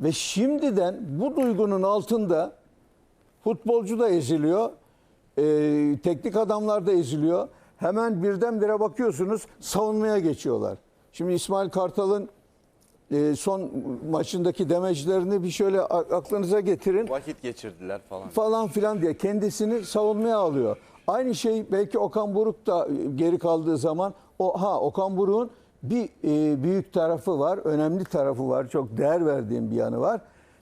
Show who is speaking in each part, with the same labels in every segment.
Speaker 1: Ve şimdiden bu duygunun altında futbolcu da eziliyor, e, teknik adamlar da eziliyor. Hemen birdenbire bakıyorsunuz savunmaya geçiyorlar. Şimdi İsmail Kartal'ın e, son maçındaki demecilerini bir şöyle aklınıza getirin
Speaker 2: Vakit geçirdiler falan.
Speaker 1: falan filan diye kendisini savunmaya alıyor. Aynı şey belki Okan Buruk da geri kaldığı zaman o ha Okan Buruk'un bir e, büyük tarafı var, önemli tarafı var, çok değer verdiğim bir yanı var.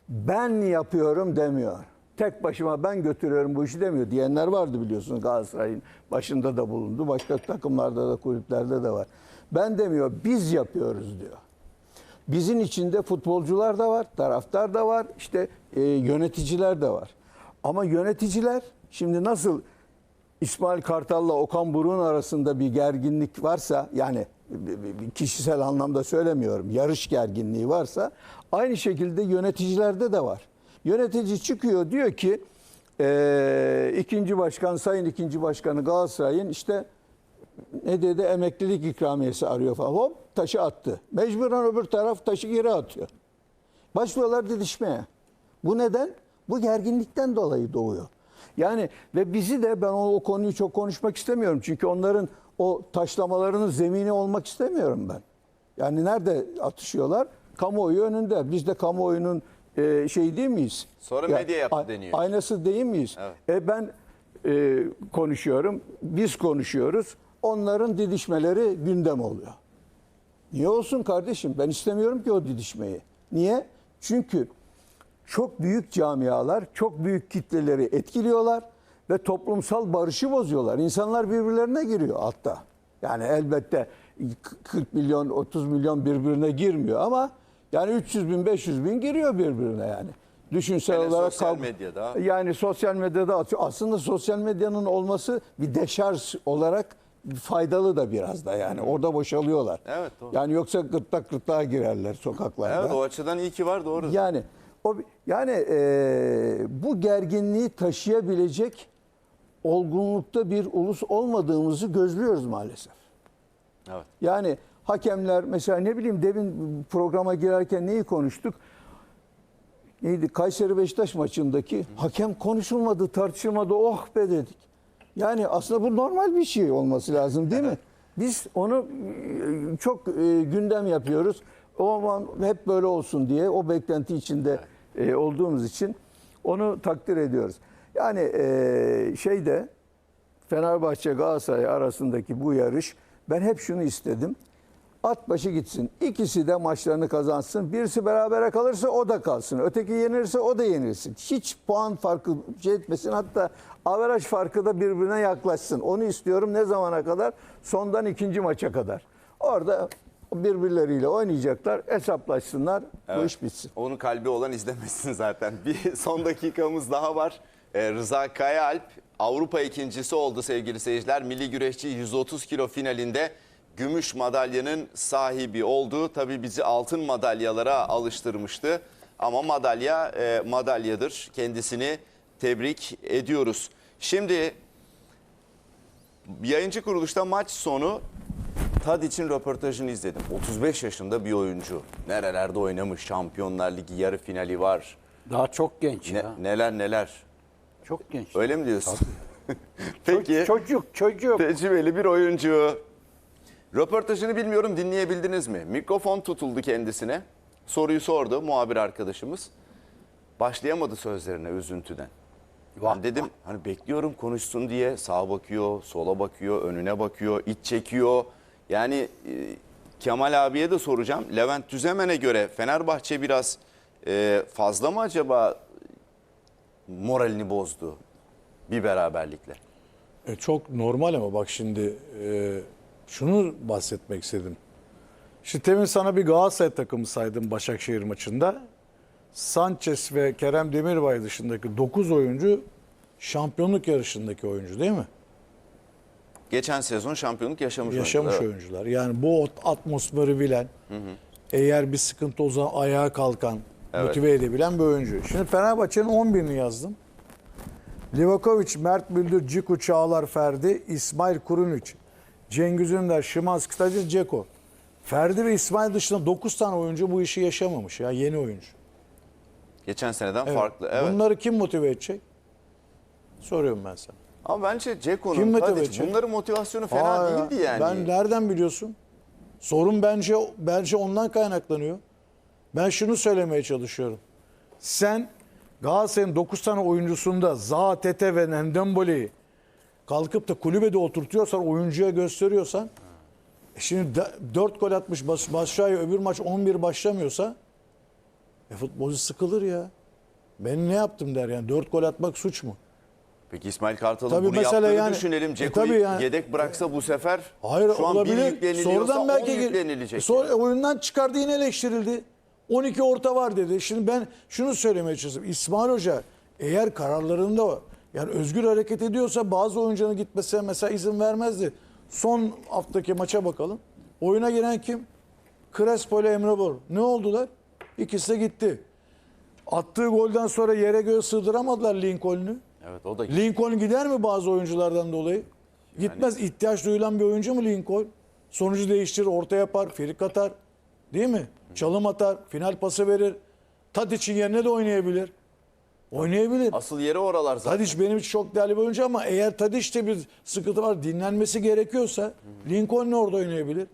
Speaker 1: Ben yapıyorum demiyor. Tek başıma ben götürüyorum bu işi demiyor diyenler vardı biliyorsunuz Galatasaray'ın başında da bulundu. Başka takımlarda da kulüplerde de var. Ben demiyor biz yapıyoruz diyor. Bizim içinde futbolcular da var, taraftar da var, işte e, yöneticiler de var. Ama yöneticiler şimdi nasıl İsmail Kartal'la Okan Buruk'un arasında bir gerginlik varsa yani kişisel anlamda söylemiyorum yarış gerginliği varsa aynı şekilde yöneticilerde de var. Yönetici çıkıyor diyor ki e, ikinci başkan sayın ikinci başkanı Galatasaray'ın işte ne dedi emeklilik ikramiyesi arıyor falan. Hop taşı attı. Mecburen öbür taraf taşı geri atıyor. Başlıyorlar didişmeye. Bu neden? Bu gerginlikten dolayı doğuyor. Yani ve bizi de ben o, o konuyu çok konuşmak istemiyorum. Çünkü onların o taşlamalarının zemini olmak istemiyorum ben. Yani nerede atışıyorlar? Kamuoyu önünde. Biz de kamuoyunun e, şey değil miyiz?
Speaker 2: Sonra
Speaker 1: Ya,
Speaker 2: medya yaptı deniyor.
Speaker 1: Aynası değil miyiz?
Speaker 2: Evet.
Speaker 1: E ben e, konuşuyorum, biz konuşuyoruz. Onların didişmeleri gündem oluyor. Niye olsun kardeşim? Ben istemiyorum ki o didişmeyi. Niye? Çünkü çok büyük camialar, çok büyük kitleleri etkiliyorlar ve toplumsal barışı bozuyorlar. İnsanlar birbirlerine giriyor altta. Yani elbette 40 milyon, 30 milyon birbirine girmiyor ama yani 300 bin, 500 bin giriyor birbirine yani. Düşünsel
Speaker 2: Hele
Speaker 1: olarak
Speaker 2: sosyal medyada.
Speaker 1: yani sosyal medyada atıyor. Aslında sosyal medyanın olması bir deşarj olarak faydalı da biraz da yani. Orada boşalıyorlar.
Speaker 2: Evet, doğru.
Speaker 1: Yani yoksa gırtlak gırtlağa girerler sokaklarda.
Speaker 2: Evet o açıdan iyi ki var doğru.
Speaker 1: Yani o yani e, bu gerginliği taşıyabilecek olgunlukta bir ulus olmadığımızı gözlüyoruz maalesef.
Speaker 2: Evet.
Speaker 1: Yani hakemler mesela ne bileyim demin programa girerken neyi konuştuk? Neydi? Kayseri Beşiktaş maçındaki hakem konuşulmadı, tartışılmadı. Oh be dedik. Yani aslında bu normal bir şey olması lazım değil mi? Biz onu e, çok e, gündem yapıyoruz. O zaman hep böyle olsun diye o beklenti içinde e, olduğumuz için onu takdir ediyoruz. Yani e, şeyde Fenerbahçe Galatasaray arasındaki bu yarış ben hep şunu istedim. At başı gitsin. İkisi de maçlarını kazansın. Birisi berabere kalırsa o da kalsın. Öteki yenirse o da yenilsin. Hiç puan farkı şey etmesin. Hatta averaj farkı da birbirine yaklaşsın. Onu istiyorum ne zamana kadar? Sondan ikinci maça kadar. Orada birbirleriyle oynayacaklar. Hesaplaşsınlar. Bu
Speaker 2: Evet.
Speaker 1: iş bitsin.
Speaker 2: Onun kalbi olan izlemesin zaten. Bir son dakikamız daha var. Ee, Rıza Kayaalp Avrupa ikincisi oldu sevgili seyirciler. Milli güreşçi 130 kilo finalinde gümüş madalyanın sahibi oldu. Tabii bizi altın madalyalara alıştırmıştı. Ama madalya e, madalyadır. Kendisini tebrik ediyoruz. Şimdi yayıncı kuruluşta maç sonu Tadic'in röportajını izledim. 35 yaşında bir oyuncu. Nerelerde oynamış? Şampiyonlar Ligi yarı finali var.
Speaker 3: Daha çok genç
Speaker 2: Ne-
Speaker 3: ya.
Speaker 2: neler neler.
Speaker 3: Çok genç.
Speaker 2: Öyle mi diyorsun? Peki.
Speaker 3: Çocuk, çocuk.
Speaker 2: Tecrübeli bir oyuncu. Röportajını bilmiyorum dinleyebildiniz mi? Mikrofon tutuldu kendisine. Soruyu sordu muhabir arkadaşımız. Başlayamadı sözlerine üzüntüden.
Speaker 3: Vah,
Speaker 2: Ben dedim hani bekliyorum konuşsun diye sağa bakıyor, sola bakıyor, önüne bakıyor, iç çekiyor. Yani e, Kemal abiye de soracağım. Levent Düzemen'e göre Fenerbahçe biraz e, fazla mı acaba moralini bozdu bir beraberlikle?
Speaker 4: E, çok normal ama bak şimdi e, şunu bahsetmek istedim. Şimdi temin sana bir Galatasaray takımı saydım Başakşehir maçında. Sanchez ve Kerem Demirbay dışındaki 9 oyuncu şampiyonluk yarışındaki oyuncu değil mi?
Speaker 2: Geçen sezon şampiyonluk yaşamış,
Speaker 4: Yaşamış
Speaker 2: oyuncular,
Speaker 4: oyuncular. Yani bu atmosferi bilen, eğer bir sıkıntı o zaman ayağa kalkan, motive edebilen bir oyuncu. Şimdi Fenerbahçe'nin 11'ini yazdım. Livakovic, Mert Müldür, Ciku, Çağlar, Ferdi, İsmail Kurunic, Cengiz Ünder, Şimanski, Tadic, Ceko. Ferdi ve İsmail dışında 9 tane oyuncu bu işi yaşamamış ya yeni oyuncu.
Speaker 2: Geçen seneden
Speaker 4: Evet.
Speaker 2: farklı. Evet.
Speaker 4: Bunları kim motive edecek? Soruyorum ben sana.
Speaker 2: Ama bence
Speaker 4: Kim
Speaker 2: Ceko'nun
Speaker 4: motive
Speaker 2: Tadic,
Speaker 4: edecek?
Speaker 2: bunların motivasyonu fena
Speaker 4: Aa
Speaker 2: değildi yani.
Speaker 4: Ben nereden biliyorsun? Sorun bence bence ondan kaynaklanıyor. Ben şunu söylemeye çalışıyorum. Sen Galatasaray'ın 9 tane oyuncusunda Zaha, Tete ve Nendembele'yi kalkıp da kulübede oturtuyorsan, oyuncuya gösteriyorsan e şimdi 4 gol atmış Bas- Başşuay öbür maç 11 başlamıyorsa e futbolcu sıkılır ya. Ben ne yaptım der yani. 4 gol atmak suç mu?
Speaker 2: Peki İsmail Kartal'ın bunu yaptığını
Speaker 4: yani-
Speaker 2: düşünelim.
Speaker 4: E
Speaker 2: Ceko'yu
Speaker 4: tabii yani-
Speaker 2: yedek bıraksa bu sefer
Speaker 4: Hayır
Speaker 2: şu an
Speaker 4: olabilir.
Speaker 2: bir yükleniliyorsa
Speaker 4: Sonradan belki
Speaker 2: 10
Speaker 4: gel-
Speaker 2: yüklenilecek.
Speaker 4: Sonra e, oyundan çıkardı yine eleştirildi. 12 orta var dedi. Şimdi ben şunu söylemeye çalışıyorum. İsmail Hoca eğer kararlarında yani özgür hareket ediyorsa bazı oyuncunun gitmesine mesela izin vermezdi. Son haftaki maça bakalım. Oyuna giren kim? Crespo ile Emre Bor. Ne oldular? İkisi de gitti. Attığı golden sonra yere göğe sığdıramadılar Lincoln'ü.
Speaker 2: Evet o da
Speaker 4: Lincoln gider mi bazı oyunculardan dolayı? Gitmez. İhtiyaç duyulan bir oyuncu mu Lincoln? Sonucu değiştirir, orta yapar, frik atar. Değil mi? Çalım atar, final pası verir. Tadic'in yerine de oynayabilir. Oynayabilir.
Speaker 2: asıl yeri oralar zaten.
Speaker 4: Tadic benim için çok değerli bir oyuncu ama eğer Tadic'te bir sıkıntı var, dinlenmesi gerekiyorsa Lincoln orada oynayabilir.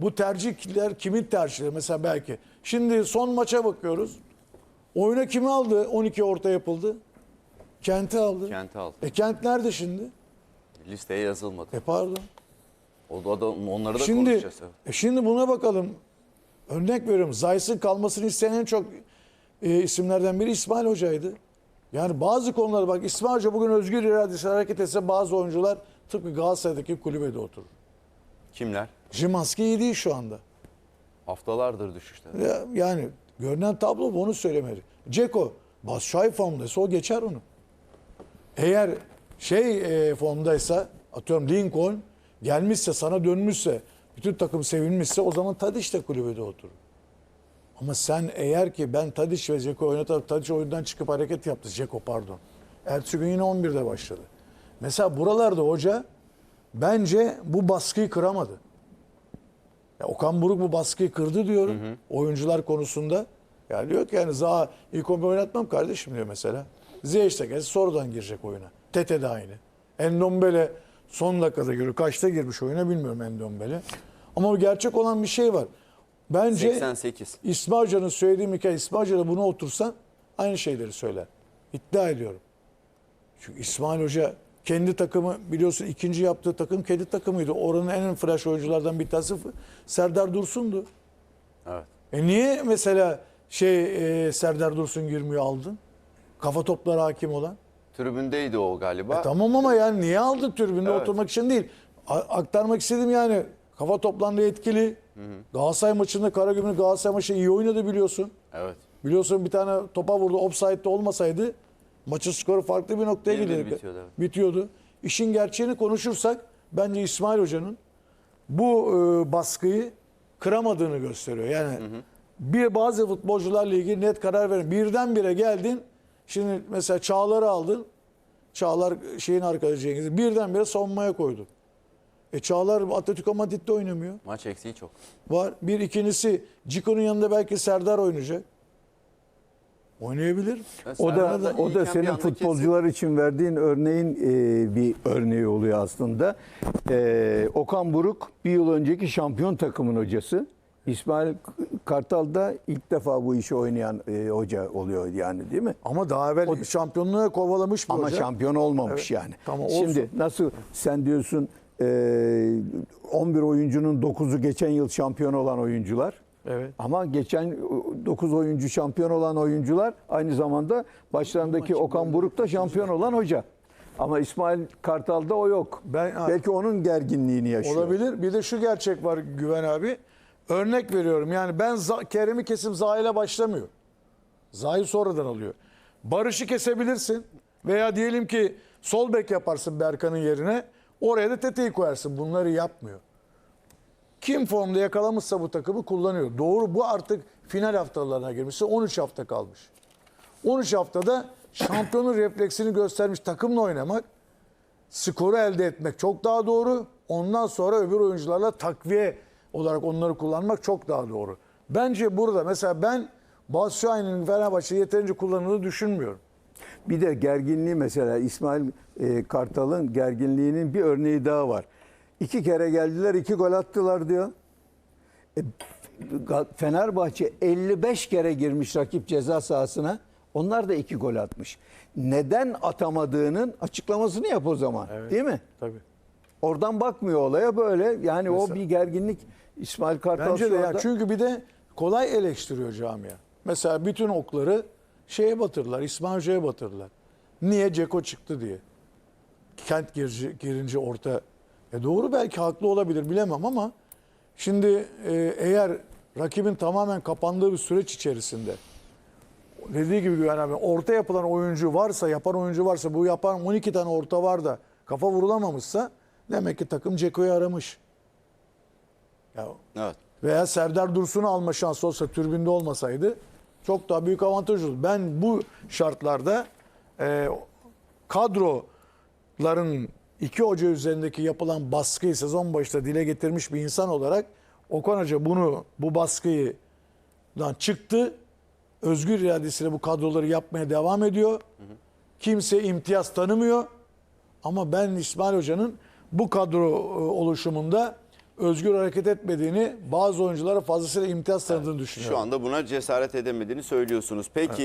Speaker 4: Bu tercihler kimin tercihleri? Mesela belki. Şimdi son maça bakıyoruz. Oyuna kimi aldı? 12 orta yapıldı. Kent'i aldı.
Speaker 2: Kent'i aldı.
Speaker 4: E Kent nerede şimdi?
Speaker 2: Listeye yazılmadı.
Speaker 4: E pardon.
Speaker 2: O da, o da- onları da
Speaker 4: Şimdi
Speaker 2: konuşacağız. evet.
Speaker 4: e şimdi buna bakalım. Örnek veriyorum. Zayt'sın kalmasını isteyen en çok e, isimlerden biri İsmail Hoca'ydı. Yani bazı konulara bak İsmail Hoca bugün özgür iradesi hareket etse bazı oyuncular tıpkı Galatasaray'daki kulübede oturur.
Speaker 2: Kimler?
Speaker 4: Jimanski iyi değil şu anda.
Speaker 2: Haftalardır düşüşte.
Speaker 4: Ya- Yani görünen tablo bu onu söylemedi. Ceko Başşay formdaysa o geçer onu. Eğer şey e, formdaysa atıyorum Lincoln gelmişse sana dönmüşse bütün takım sevinmişse o zaman Tadiç de kulübede oturur. Ama sen eğer ki ben Tadiç ve Ceko oynatıp Tadiç oyundan çıkıp hareket yaptı. Ceko pardon. Ertesi gün yine 11'de başladı. Mesela buralarda hoca bence bu baskıyı kıramadı. Ya Okan Buruk bu baskıyı kırdı diyorum oyuncular konusunda. Ya diyor ki yani Zaha ilk 11 oynatmam kardeşim diyor mesela. Ziyech sonradan girecek oyuna. Tete de aynı. Endombele son dakikada giriyor. Kaçta girmiş oyuna bilmiyorum Endombele. Ama o gerçek olan bir şey var. Bence
Speaker 2: 88.
Speaker 4: İsmail Hoca'nın söylediği hikaye İsmail Hoca da buna otursan aynı şeyleri söyler. İddia ediyorum. Çünkü İsmail Hoca kendi takımı biliyorsun ikinci yaptığı takım kendi takımıydı. Oranın en flash oyunculardan bir tanesi Serdar Dursun'du.
Speaker 2: Evet.
Speaker 4: E niye mesela şey e, Serdar Dursun girmiyor aldın? Kafa toplara hakim olan.
Speaker 2: Tribündeydi o galiba.
Speaker 4: E tamam ama yani niye aldın tribünde
Speaker 2: Evet.
Speaker 4: oturmak için değil. A- aktarmak istedim yani. Kafa toplamda etkili. Galatasaray maçında Karagümrük Galatasaray maçı iyi oynadı biliyorsun.
Speaker 2: Evet.
Speaker 4: Biliyorsun bir tane topa vurdu. Offside'de olmasaydı maçın skoru farklı bir noktaya gidiyordu.
Speaker 2: bitiyordu, evet.
Speaker 4: Bitiyordu. İşin gerçeğini konuşursak bence İsmail Hoca'nın bu e, baskıyı kıramadığını gösteriyor. Yani bir bazı futbolcularla ilgili net karar verin. Birdenbire geldin. Şimdi mesela Çağlar'ı aldın. Çağlar şeyin arkadaşı Cengiz'i birdenbire savunmaya koydu. E Çağlar Atletico Madrid'de oynamıyor.
Speaker 2: Maç eksiği çok.
Speaker 4: Var. Bir ikincisi Cico'nun yanında belki Serdar oynayacak. Oynayabilir.
Speaker 1: O da
Speaker 2: Serdar'da
Speaker 1: o da senin futbolcular için verdiğin örneğin e, bir örneği oluyor aslında. E, Okan Buruk bir yıl önceki şampiyon takımın hocası. İsmail Kartal da ilk defa bu işi oynayan e, hoca oluyor yani değil mi?
Speaker 4: Ama daha evvel şampiyonluğu kovalamış bir
Speaker 1: Ama
Speaker 4: hoca.
Speaker 1: şampiyon olmamış
Speaker 4: Evet.
Speaker 1: yani.
Speaker 4: Tamam, olsun.
Speaker 1: Şimdi nasıl sen diyorsun e, 11 oyuncunun 9'u geçen yıl şampiyon olan oyuncular.
Speaker 4: Evet.
Speaker 1: Ama geçen 9 oyuncu şampiyon olan oyuncular aynı zamanda başlarındaki Okan Buruk da şampiyon olan hoca. Ama İsmail Kartal'da o yok.
Speaker 4: Ben-
Speaker 1: Belki onun gerginliğini yaşıyor.
Speaker 4: Olabilir. Bir de şu gerçek var Güven abi. Örnek veriyorum. Yani ben Kerem'i kesim Zahil'e başlamıyor. Zahil sonradan alıyor. Barış'ı kesebilirsin. Veya diyelim ki sol bek yaparsın Berkan'ın yerine. Oraya da Tete'yi koyarsın. Bunları yapmıyor. Kim formda yakalamışsa bu takımı kullanıyor. Doğru bu artık final haftalarına girmişse 13 hafta kalmış. 13 haftada şampiyonun refleksini göstermiş takımla oynamak skoru elde etmek çok daha doğru. Ondan sonra öbür oyuncularla takviye olarak onları kullanmak çok daha doğru. Bence burada mesela ben Batshuayi'nin Fenerbahçe yeterince kullanıldığını düşünmüyorum.
Speaker 1: Bir de gerginliği mesela İsmail e, Kartal'ın gerginliğinin bir örneği daha var. İki kere geldiler, iki gol attılar diyor. E, Fenerbahçe 55 kere girmiş rakip ceza sahasına. Onlar da iki gol atmış. Neden atamadığının açıklamasını yap o zaman. Değil mi?
Speaker 4: Tabii.
Speaker 1: Oradan bakmıyor olaya böyle. Yani o
Speaker 4: Mesela-
Speaker 1: bir gerginlik İsmail Kartal
Speaker 4: Bence de ya.
Speaker 1: anda-
Speaker 4: Çünkü bir de kolay eleştiriyor camia. Mesela bütün okları şeye batırdılar. İsmail Hoca'ya batırdılar. Niye Ceko çıktı diye. Kent girince, girince orta. E doğru belki haklı olabilir bilemem ama şimdi e, eğer rakibin tamamen kapandığı bir süreç içerisinde dediği gibi Güven abi orta yapılan oyuncu varsa, yapan oyuncu varsa bu yapan 12 tane orta var da kafa vurulamamışsa demek ki takım Ceko'yu aramış. Ya
Speaker 2: Evet.
Speaker 4: veya Serdar Dursun'u alma şansı olsa türbünde olmasaydı çok daha büyük avantaj olurdu. Ben bu şartlarda e, kadroların iki hoca üzerindeki yapılan baskıyı sezon başında dile getirmiş bir insan olarak Okan Hoca bunu bu baskıyı çıktı. Özgür iradesiyle bu kadroları yapmaya devam ediyor. Kimse imtiyaz tanımıyor. Ama ben İsmail Hoca'nın bu kadro e, oluşumunda özgür hareket etmediğini, bazı oyunculara fazlasıyla imtiyaz tanıdığını düşünüyorum.
Speaker 2: Şu anda buna cesaret edemediğini söylüyorsunuz. Peki